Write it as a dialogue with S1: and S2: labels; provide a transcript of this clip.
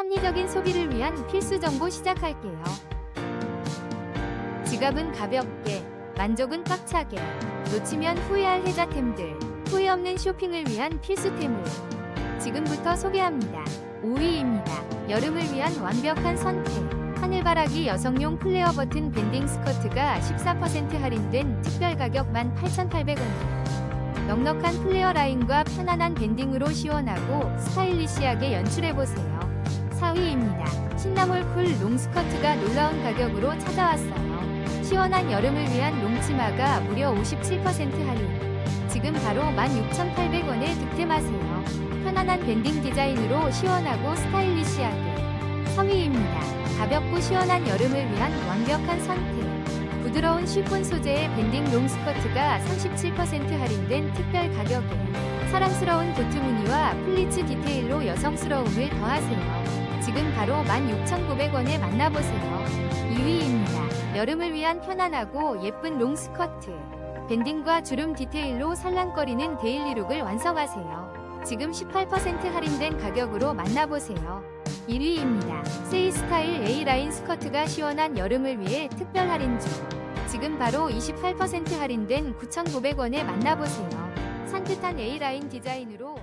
S1: 합리적인 소비를 위한 필수 정보 시작할게요. 지갑은 가볍게, 만족은 꽉차게, 놓치면 후회할 혜자템들, 후회 없는 쇼핑을 위한 필수템을 지금부터 소개합니다. 5위입니다. 여름을 위한 완벽한 선택. 하늘바라기 여성용 플레어 버튼 밴딩 스커트가 14% 할인된 특별 가격 18,800원. 넉넉한 플레어 라인과 편안한 밴딩으로 시원하고 스타일리시하게 연출해보세요. 4위입니다. 신나몰 쿨 롱스커트가 놀라운 가격으로 찾아왔어요. 시원한 여름을 위한 롱치마가 무려 57% 할인. 지금 바로 16,800원에 득템하세요. 편안한 밴딩 디자인으로 시원하고 스타일리시하게. 3위입니다. 가볍고 시원한 여름을 위한 완벽한 선택. 부드러운 쉬폰 소재의 밴딩 롱스커트가 37% 할인된 특별 가격에 사랑스러운 도트 무늬와 플리츠 디테일로 여성스러움을 더하세요. 지금 바로 16,900원에 만나보세요. 2위입니다. 여름을 위한 편안하고 예쁜 롱스커트. 밴딩과 주름 디테일로 살랑거리는 데일리룩을 완성하세요. 지금 18% 할인된 가격으로 만나보세요. 1위입니다. 세이 스타일 A라인 스커트가 시원한 여름을 위해 특별 할인 중. 지금 바로 28% 할인된 9,900원에 만나보세요. 산뜻한 A라인 디자인으로